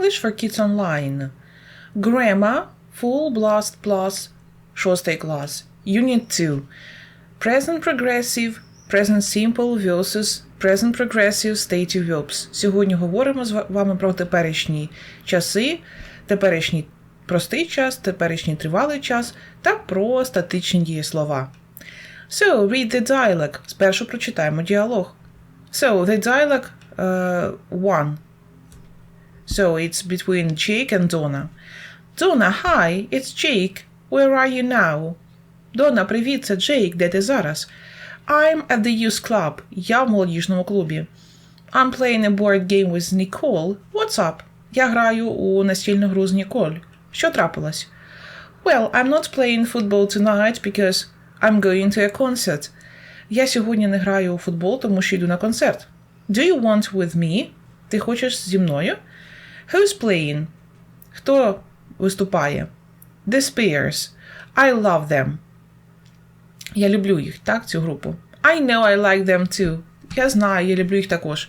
English for Kids Online. Grammar Full Blast Plus 6 клас. Unit 2. Present Progressive, Present Simple versus Present Progressive Stative Verbs. Сьогодні говоримо з вами про теперішні часи, теперішній простий час, теперішній тривалий час та про статичні дієслова. So, read the dialogue. Спершу прочитаємо діалог. So, the dialogue uh, one. So, it's between Jake and Donna. Donna, hi, it's Jake. Where are you now? Дона, привіт, це Джейк. Де ти зараз? I'm at the youth club. Я в молодіжному клубі. I'm playing a board game with Nicole. What's up? Я граю у настільну гру з Ніколь. Що трапилось? Well, I'm not playing football tonight because I'm going to a concert. Я сьогодні не граю у футбол, тому що йду на концерт. Do you want with me? Ти хочеш зі мною? Who's playing? Хто виступає? The Spears. I love them. Я люблю їх, так, цю групу. I know I like them too. Я знаю, я люблю їх також.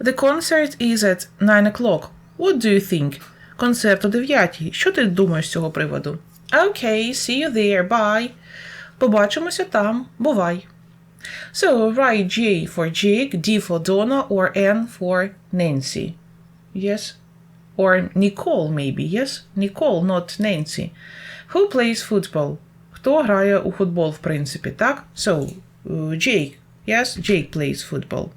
The concert is at 9 o'clock. What do you think? Концерт о 9. Що ти думаєш з цього приводу? Okay, see you there, bye. Побачимося там. Бувай. So, write J for Jake, D for Donna, or N for Nancy. Yes? Or Nicole, maybe, yes? Nicole, not Nancy. Who plays football? Хто грає у футбол, в принципі, так? So, uh, Jake. Yes, Jake plays football.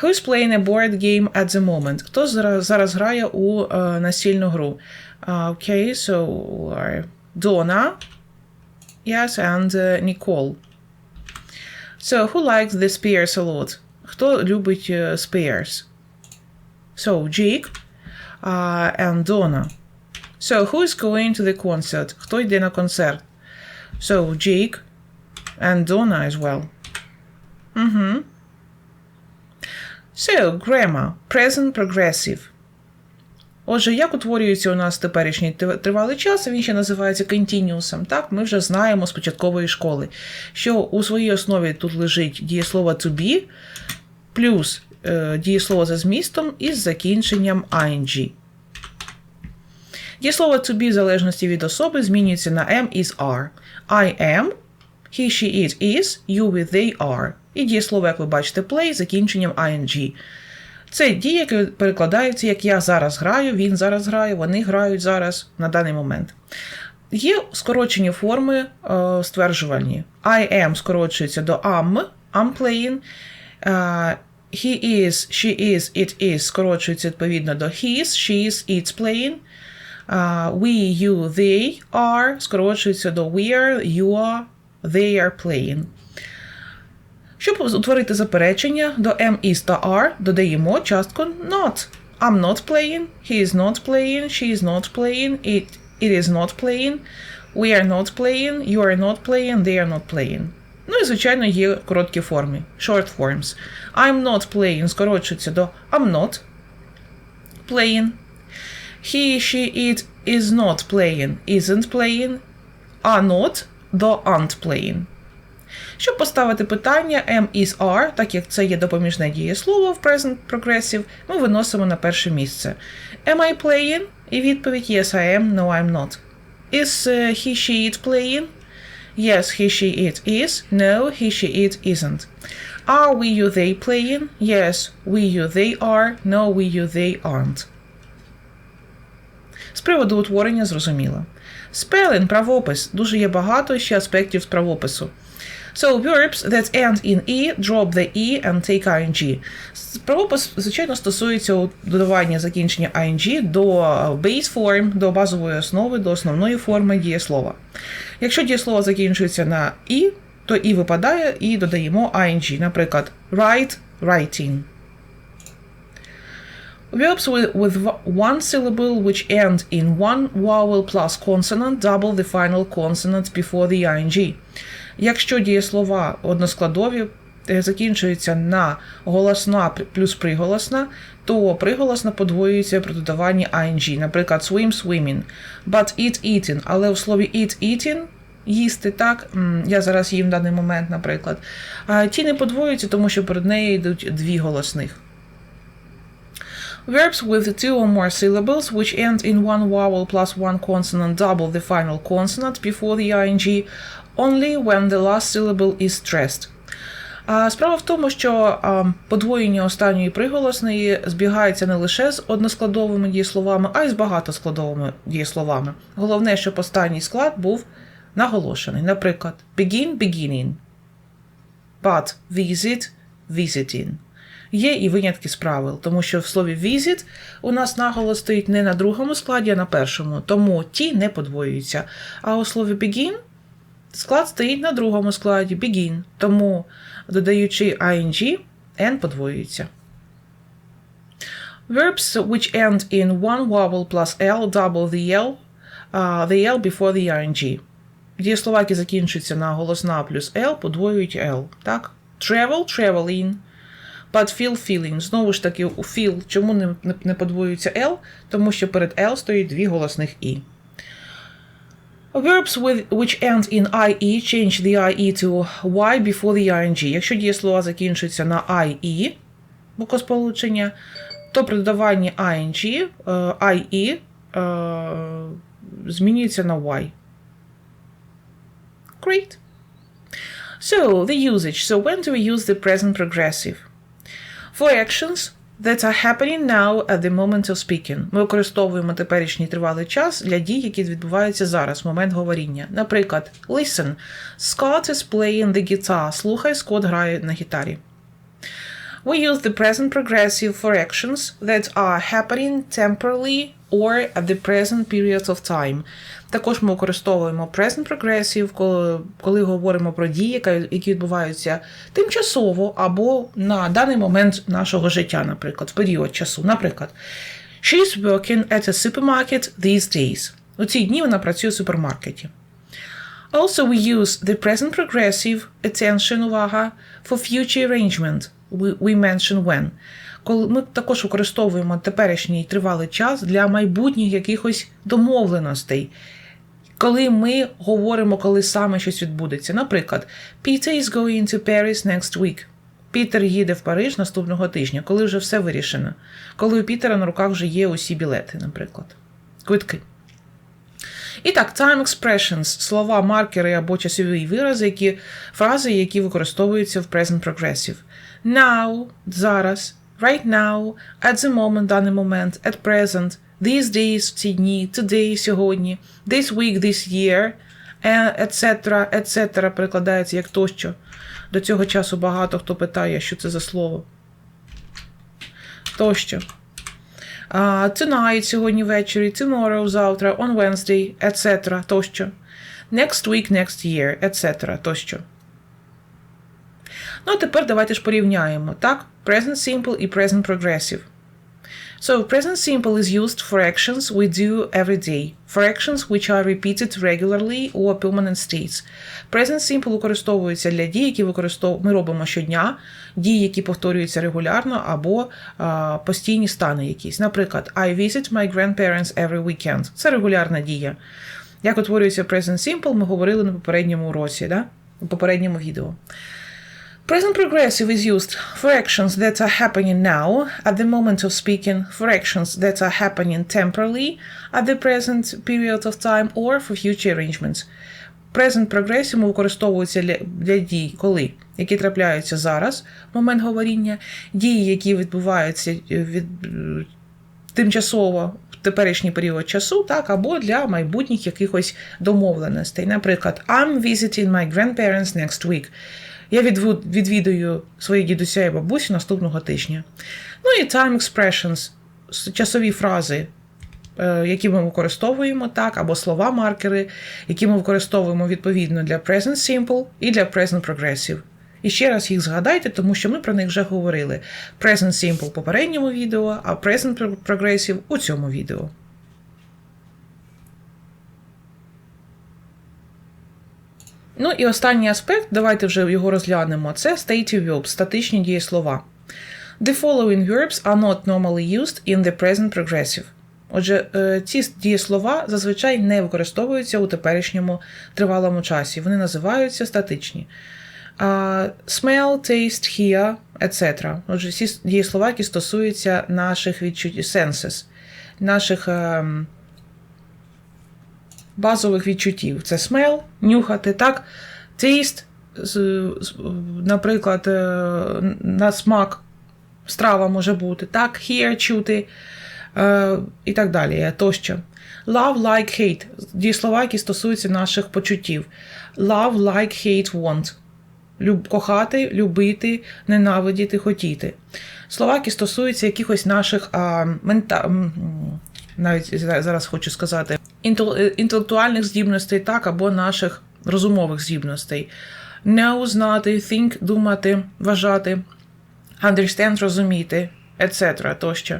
Who's playing a board game at the moment? Хто зараз, зараз грає у uh, настільну гру? Uh, okay, so uh, Donna. Yes, and uh, Nicole. So, who likes the Spears a lot? Хто любить uh, Spears? So, Jake uh, and Donna. So, who is going to the concert? Хто йде на концерт? So, Jake and Donna as well. Mm-hmm. So, grammar. Present progressive. Отже, як утворюється у нас теперішній тривалий час, він ще називається continuous, Так, ми вже знаємо з початкової школи, що у своїй основі тут лежить дієслово to be, плюс дієслово за змістом із закінченням ing. Дієслово to be в залежності від особи змінюється на am is are. I am, he, she, it is, you, with, they are. І дієслово, як ви бачите, play з закінченням ing. Це дії, які перекладаються, як я зараз граю, він зараз грає, вони грають зараз на даний момент. Є скорочені форми е, стверджувальні. I am скорочується до am, I'm playing. Uh, he is, she is, it is скорочується відповідно до his, she is, it's playing. Uh, we, you, they are скорочується до we are, you are, they are playing. Щоб утворити заперечення до am, is та are, додаємо частку not. I'm not playing, he is not playing, she is not playing, it, it is not playing, we are not playing, you are not playing, they are not playing. Ну і, звичайно, є короткі форми. Short forms. I'm not playing скорочується до I'm not playing. He, she, it is not playing, isn't playing, are not до aren't playing. Щоб поставити питання am is are, так як це є допоміжне дієслово в present progressive, ми виносимо на перше місце. Am I playing? І відповідь Yes, I am, no, I'm not. Is he, she, it playing? Yes, he, she, it is. No, he, she, it isn't. Are we, you, they playing? Yes, we, you, they are. No, we, you, they aren't. З приводу утворення зрозуміло. Спелинг, правопис. Дуже є багато ще аспектів з правопису. So, verbs that end in E, drop the E and take ing. Правопис, звичайно, стосується додавання закінчення ing до base form, до базової основи, до основної форми дієслова. Якщо дієслово закінчується на І, то І випадає і додаємо ing. Наприклад, write, writing. Verbs with, with one syllable which end in one vowel plus consonant double the final consonant before the ing. Якщо дієслова односкладові закінчуються на голосна плюс приголосна, то приголосна подвоюється при додаванні ing. Наприклад, swim, swimming, but eat, eating. Але у слові eat, eating їсти, так, я зараз їм в даний момент, наприклад. Ті не подвоюються, тому що перед нею йдуть дві голосних. Verbs with two or more syllables which end in one vowel plus one consonant double the final consonant before the ing only when the last syllable is stressed. А справа в тому, що подвоєння останньої приголосної збігається не лише з односкладовими дієсловами, а й з багатоскладовими дієсловами. Головне, щоб останній склад був наголошений. Наприклад, begin beginning, but visit visiting. Є і винятки з правил, тому що в слові visit у нас наголос стоїть не на другому складі, а на першому, тому ті не подвоюються. А у слові begin склад стоїть на другому складі begin, тому додаючи ing, n подвоюється. Verbs which end in one vowel plus l double the l, uh, the l before the ing. Дієслова, які закінчуються на голосна плюс l, подвоюють l. Так? Travel, traveling. But feel, feeling. Знову ж таки, у feel чому не, не, не подвоюється l? Тому що перед l стоїть дві голосних і. Verbs with, which end in IE change the IE to Y before the ING. Якщо дієслова закінчуються на IE, букосполучення, то при додаванні ING, е, IE е, змінюється на Y. Great. So, the usage. So, when do we use the present progressive? For actions that are happening now at the moment of speaking. Ми використовуємо теперішній тривалий час для дій, які відбуваються зараз, момент говоріння. Наприклад, listen. Scott is playing the guitar. Слухай, Скотт грає на гітарі. We use the present progressive for actions that are happening temporarily or at the present period of time. Також ми використовуємо present progressive, коли, коли говоримо про дії, які відбуваються тимчасово або на даний момент нашого життя, наприклад, в період часу. Наприклад, She's working at a supermarket these days. У ці дні вона працює в супермаркеті. Also, we use the present progressive attention увага for future arrangement. We, we mention when. Коли ми також використовуємо теперішній тривалий час для майбутніх якихось домовленостей. Коли ми говоримо, коли саме щось відбудеться. Наприклад, Peter is going to Paris next week. Пітер їде в Париж наступного тижня, коли вже все вирішено. Коли у Пітера на руках вже є усі білети, наприклад. Квитки. І так, time expressions – слова, маркери або часові вирази, які, фрази, які використовуються в present progressive. Now – зараз, right now, at the moment – даний момент, at present, these days – ці дні, today – сьогодні, this week – this year, е, etc., etc. перекладається як тощо. До цього часу багато хто питає, що це за слово. Тощо. Uh, tonight, сьогодні ввечері, tomorrow, завтра, on Wednesday, etc. тощо. Next week, next year, etc. тощо. Ну, а тепер давайте ж порівняємо, так? Present simple і present progressive. So, present simple is used for actions we do every day, for actions which are repeated regularly or permanent states. Present simple використовується для дій, які ми робимо щодня, дії, які повторюються регулярно, або а, постійні стани якісь. Наприклад, I visit my grandparents every weekend. Це регулярна дія. Як утворюється present simple, ми говорили на попередньому уроці, да? у попередньому відео. Present progressive is used for actions that are happening now at the moment of speaking, for actions that are happening temporarily at the present period of time, or for future arrangements. Present progressive використовується для, дій, коли, які трапляються зараз, в момент говоріння, дії, які відбуваються е, від, е, тимчасово в теперішній період часу, так, або для майбутніх якихось домовленостей. Наприклад, I'm visiting my grandparents next week. Я відвідую своїх дідуся і бабусі наступного тижня. Ну і time expressions, часові фрази, е, які ми використовуємо, так, або слова-маркери, які ми використовуємо відповідно для present simple і для present progressive. І ще раз їх згадайте, тому що ми про них вже говорили. Present simple в попередньому відео, а present progressive у цьому відео. Ну і останній аспект, давайте вже його розглянемо. Це stative verbs, статичні дієслова. The following verbs are not normally used in the present progressive. Отже, е, ці дієслова зазвичай не використовуються у теперішньому тривалому часі. Вони називаються статичні. Smell, taste, hear, etc. Отже, всі дієслова, які стосуються наших відчуттів, senses, наших ем, базових відчуттів. Це smell, нюхати, так? З- наприклад, е, на смак страва може бути, так? Hear, чути е, і так далі, тощо. Love, like, hate. Дієслова, які стосуються наших почуттів. Love, like, hate, want. Люб, кохати, любити, ненавидіти, хотіти. Слова, які стосуються якихось наших а, мента, навіть зараз хочу сказати, інтелектуальних здібностей, так, або наших розумових здібностей. Know, знати, think, думати, вважати, understand, розуміти, etc. тощо.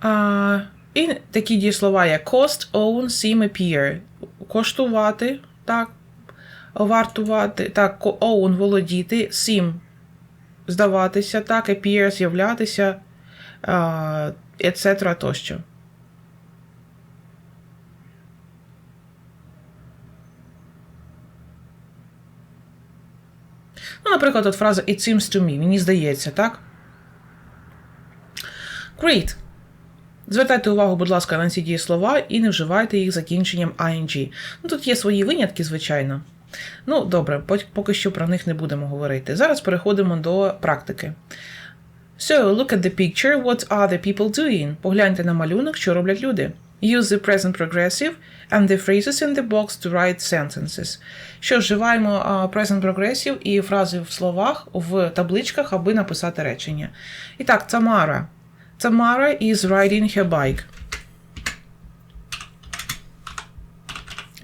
А, і такі дієслова, як cost, own, seem, appear. Коштувати, так, вартувати, так, own, володіти, seem, здаватися, так, appear, з'являтися, etc. тощо. Ну, наприклад, от фраза It seems to me. Мені здається, так? Great. Звертайте увагу, будь ласка, на ці дієслова і не вживайте їх закінченням ing. Ну, тут є свої винятки, звичайно. Ну, добре, поки що про них не будемо говорити. Зараз переходимо до практики. So, look at the picture. What are the people doing? Погляньте на малюнок, що роблять люди. Use the present progressive and the phrases in the box to write sentences. Що вживаємо present progressive і фрази в словах в табличках, аби написати речення. І так, Тамара. Tamara is riding her bike.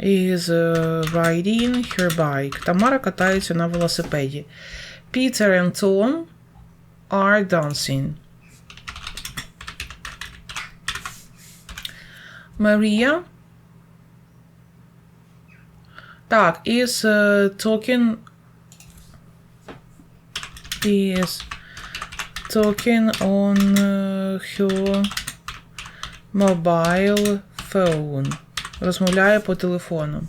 Is uh, riding her bike. Тамара катається на велосипеді. Peter and Tom are dancing. Maria так, is uh, talking is talking on uh, her mobile phone. Розмовляє по телефону.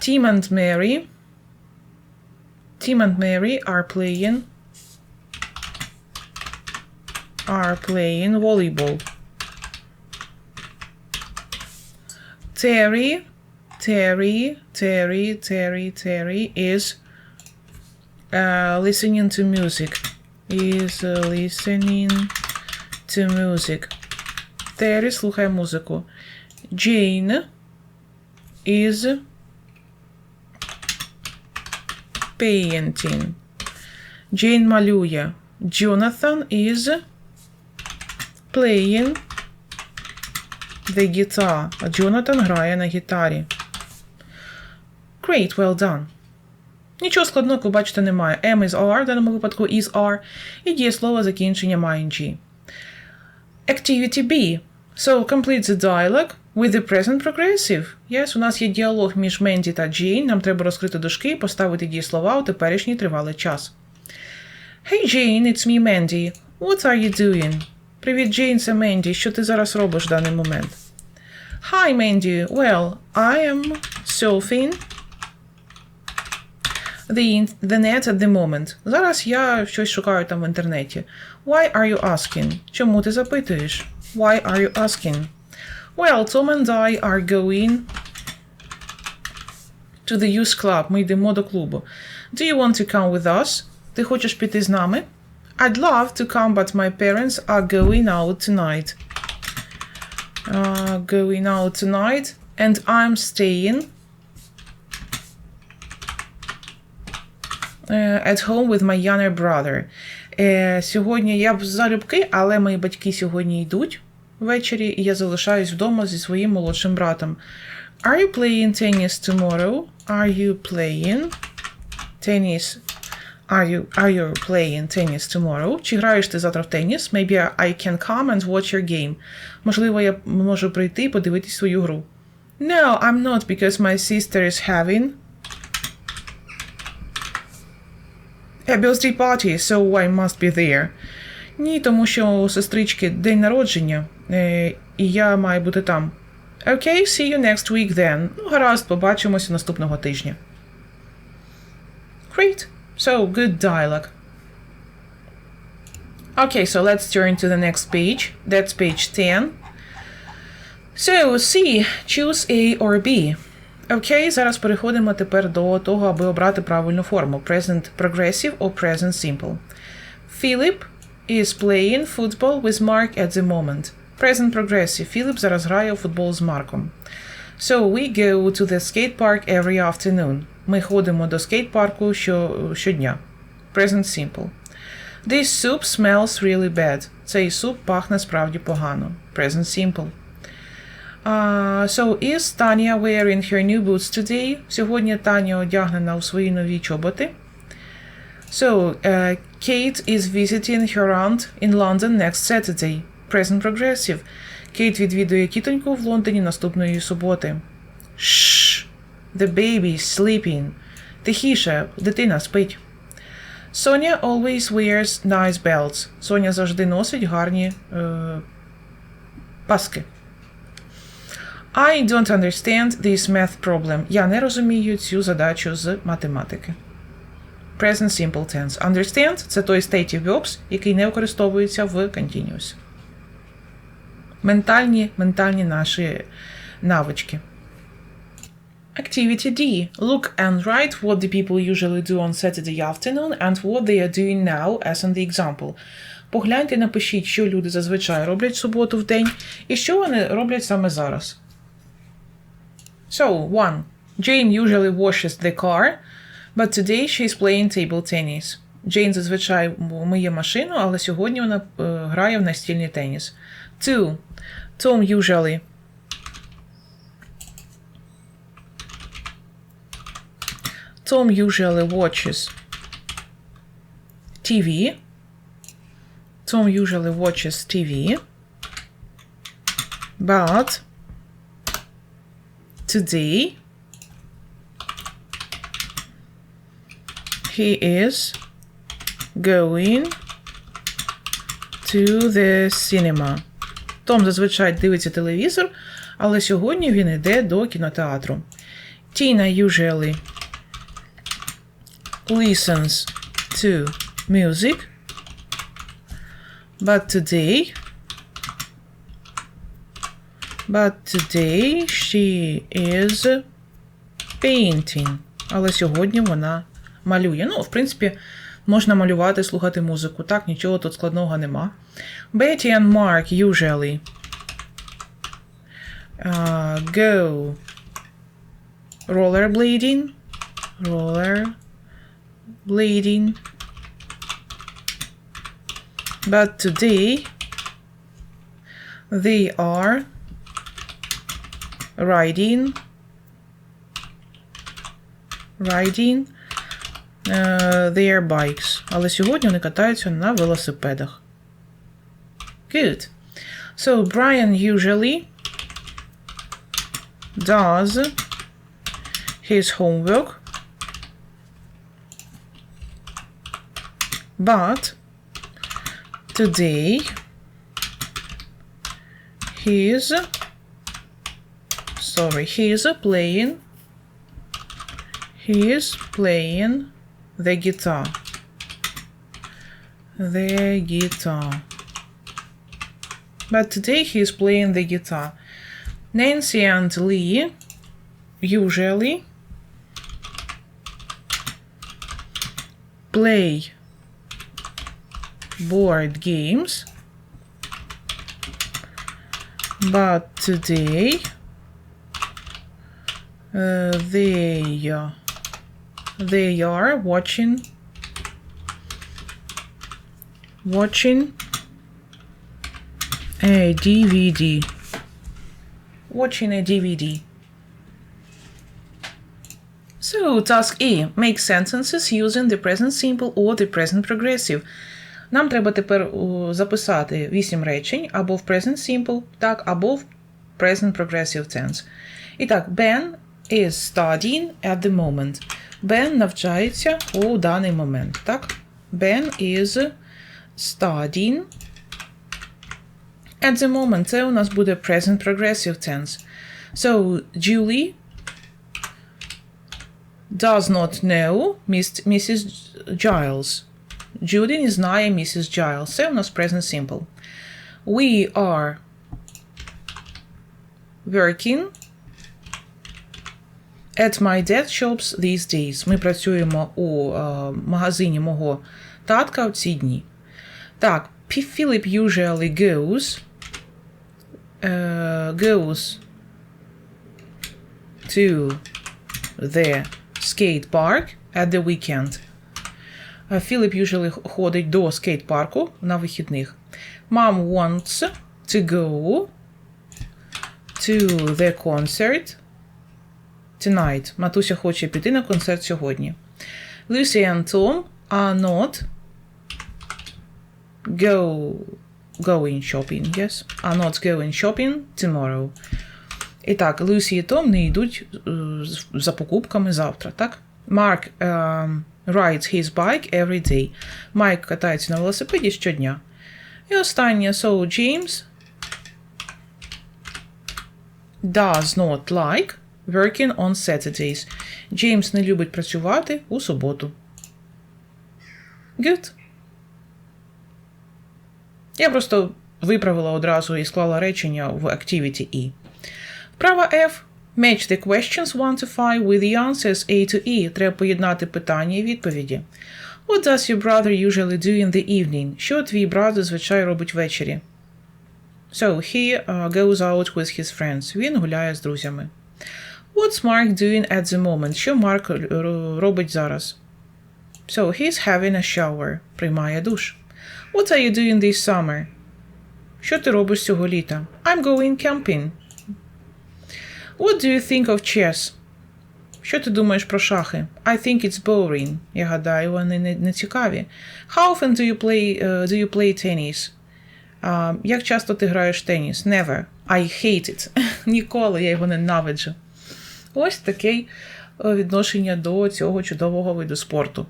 Tim and Mary Tim and Mary are playing are playing volleyball. Terry, Terry, Terry, Terry, Terry is uh, listening to music. Is uh, listening to music. Террі слухає музику. Jane is painting. Jane малює. Jonathan is playing the guitar. Джонатан грає на гітарі. Great, well done. Нічого складного, ви немає. M is R, в даному випадку is R, і дієслово закінченням ing. Activity B. So complete the dialogue with the present progressive. Yes, у нас є діалог між Менді та Джейн. Нам треба розкрити дужки і поставити дієслова у теперішній тривалий час. Hey Jane, it's me Mandy. What are you doing? Привіт, Джейн, це Менді. Що ти зараз робиш в даний момент? Hi, Mandy. Well, I am surfing the, the net at the moment. Зараз я щось шукаю там в інтернеті. Why are you asking? Чому ти запитуєш? Why are you asking? Well, Tom and I are going to the youth club. Ми йдемо до клубу. Do you want to come with us? Ти хочеш піти з нами? I'd love to come, but my parents are going out tonight. Uh, going out tonight, and I'm staying uh, at home with my younger brother. Е, сьогодні я б залюбки, але мої батьки сьогодні йдуть ввечері, і я залишаюсь вдома зі своїм молодшим братом. Are you playing tennis tomorrow? Are you playing tennis? Are you, are you playing tennis tomorrow? Чи граєш ти завтра в теніс? Maybe I can come and watch your game. Можливо, я можу прийти і подивитись свою гру. No, I'm not, because my sister is having a birthday party, so I must be there. Ні, тому що у сестрички день народження, е, і я маю бути там. Okay, see you next week then. Ну, гаразд, побачимося наступного тижня. Great. So, good dialogue. Okay, so let's turn to the next page. That's page 10. So, C. Choose A or B. Окей, зараз переходимо тепер до того, аби обрати правильну форму: Present Progressive or Present Simple. Philip is playing football with Mark at the moment. Present Progressive. Philip зараз грає у футбол з Марком. So we go to the skate park every afternoon. Ми ходимо до скейт-парку що, щодня. Present Simple. This soup smells really bad. Цей суп пахне справді погано. Present Simple. Uh, so is Tanya wearing her new boots today? Сьогодні Таня одягнена у свої нові чоботи. So, uh, Kate is visiting her aunt in London next Saturday. Present Progressive. Кейт відвідує тітоньку в Лондоні наступної суботи. Shh. The baby is sleeping. Тихіше, дитина спить. Sonia always wears nice belts. Соня завжди носить гарні е, паски. I don't understand this math problem. Я не розумію цю задачу з математики. Present simple tense. Understand це той state of verbs, який не використовується в continuous. Ментальні, ментальні наші навички. Activity D. Look and write what the people usually do on Saturday afternoon and what they are doing now, as in the example. Погляньте і напишіть, що люди зазвичай роблять в суботу в день і що вони роблять саме зараз. So, 1. Jane usually washes the car, but today she's playing table tennis. Джейн зазвичай миє машину, але сьогодні вона е, грає в настільний теніс. 2. Tom usually Tom usually watches TV. Tom usually watches TV. But today he is going to the cinema. Том зазвичай дивиться телевізор, але сьогодні він йде до кінотеатру. Tina usually listens to music, but today but today she is painting. Але сьогодні вона малює. Ну, в принципі, можна малювати, слухати музику. Так, нічого тут складного нема. Betty and Mark usually uh, go rollerblading. Rollerblading. But today they are riding riding uh, their bikes. Але сьогодні вони катаються на велосипедах. Good. So Brian usually does his homework, but today he is sorry he is playing he is playing the guitar the guitar but today he is playing the guitar. Nancy and Lee usually play board games. But today uh, they uh, they are watching watching a DVD watching a DVD So, task E. Make sentences using the present simple or the present progressive. Нам треба тепер записати 8 речень або в present simple, так, або в present progressive tense. І так, Ben is studying at the moment. Ben навчається у даний момент. Так? Ben is studying at the moment. Це у нас буде present progressive tense. So, Julie does not know Miss, Mrs. Giles. Judy не знає Mrs. Giles. Це у нас present simple. We are working at my dad shops these days. Ми працюємо у е, магазині мого татка в ці дні. Так, P- Philip usually goes е, goes to the skate park at the weekend. Е, Philip usually ходить до скейт-парку на вихідних. Mom wants to go to the concert tonight. Матуся хоче піти на концерт сьогодні. Lucy and Tom are not go going shopping, yes? Are not going shopping tomorrow. І так, Люсі і Том не йдуть е, за покупками завтра, так? Марк е, rides his bike every day. Майк катається на велосипеді щодня. І останнє, so James does not like working on Saturdays. Джеймс не любить працювати у суботу. Good. Я просто виправила одразу і склала речення в Activity E. Вправа F. Match the questions 1 to 5 with the answers A to E. Треба поєднати питання і відповіді. What does your brother usually do in the evening? Що твій брат зазвичай робить ввечері? So, he uh, goes out with his friends. Він гуляє з друзями. What's Mark doing at the moment? Що Марк робить зараз? So, he's having a shower. Приймає душ. What are you doing this summer? Що ти робиш цього літа? I'm going camping. What do you think of chess? Що ти думаєш про шахи? I think it's boring. Я гадаю, вони не, не цікаві. How often do you play, uh, do you play tennis? А, як часто ти граєш в теніс? Never. I hate it. Ніколи я його ненавиджу. Ось таке е, відношення до цього чудового виду спорту.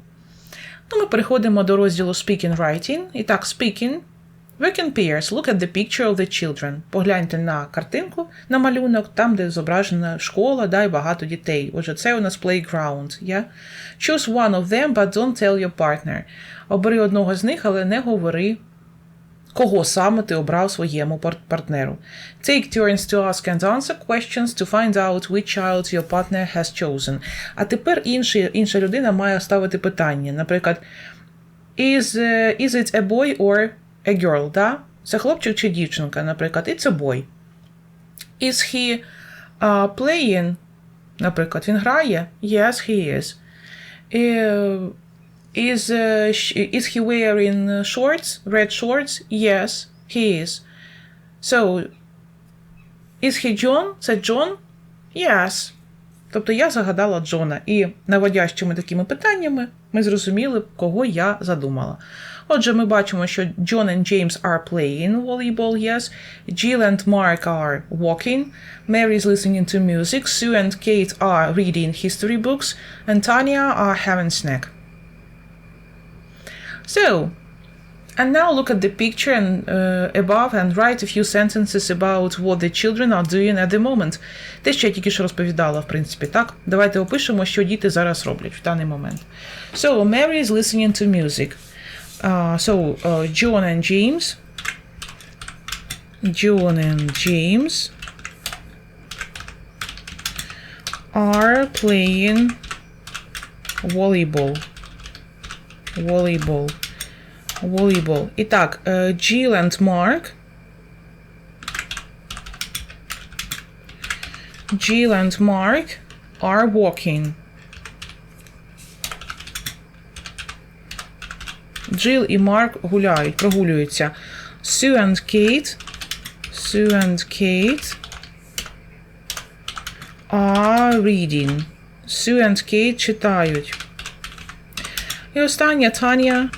Ну, ми переходимо до розділу Speaking Writing. І так, speaking. In pairs. Look at the picture of the children. Погляньте на картинку, на малюнок, там, де зображена школа, да, і багато дітей. Отже, це у нас playground. Yeah? Choose one of them, but don't tell your partner. Обери одного з них, але не говори, кого саме ти обрав своєму партнеру. Take turns to ask and answer questions to find out which child your partner has chosen. А тепер інший, інша людина має ставити питання. Наприклад, is, е, is it a boy or a girl? Да? Це хлопчик чи дівчинка, наприклад, it's a boy. Is he uh, playing? Наприклад, він грає? Yes, he is. Е, Is, uh, sh- is he wearing uh, shorts? Red shorts? Yes, he is. So, is he John? Це Джон? Yes. Тобто я загадала Джона, і наводящими такими питаннями ми зрозуміли, кого я задумала. Отже, ми бачимо, що John and James are playing volleyball, yes. Jill and Mark are walking. Mary is listening to music. Sue and Kate are reading history books. And Tanya are having snack. So, and now look at the picture and uh, above and write a few sentences about what the children are doing at the moment. Те, що я тільки що розповідала, в принципі, так? Давайте опишемо, що діти зараз роблять в даний момент. So, Mary is listening to music. Uh, so, uh, John and James. John and James are playing volleyball. Volleyball. Volleyball. І так, е, Jill and Mark. Jill and Mark are walking. Jill і Марк гуляють, прогулюються. Sue and Kate. Sue and Kate are reading. Sue and Kate читають. І остання Таня.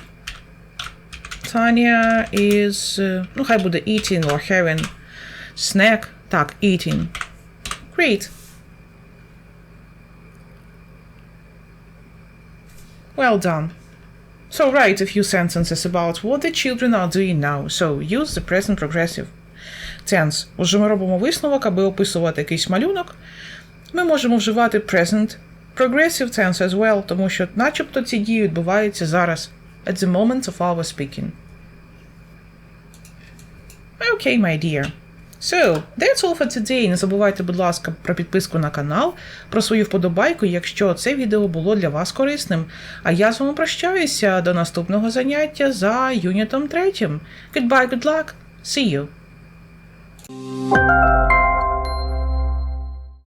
Таня is, е, ну, хай буде eating or having snack. Так, eating. Great. Well done. So write a few sentences about what the children are doing now. So use the present progressive tense. Отже, ми робимо висновок, аби описувати якийсь малюнок. Ми можемо вживати present progressive tense as well, тому що начебто ці дії відбуваються зараз. At the moment of our speaking. Okay, my dear. So, that's all for today. Не забувайте, будь ласка, про підписку на канал, про свою вподобайку, якщо це відео було для вас корисним. А я з вами прощаюся до наступного заняття за юнітом третім. Goodbye, good luck. See you.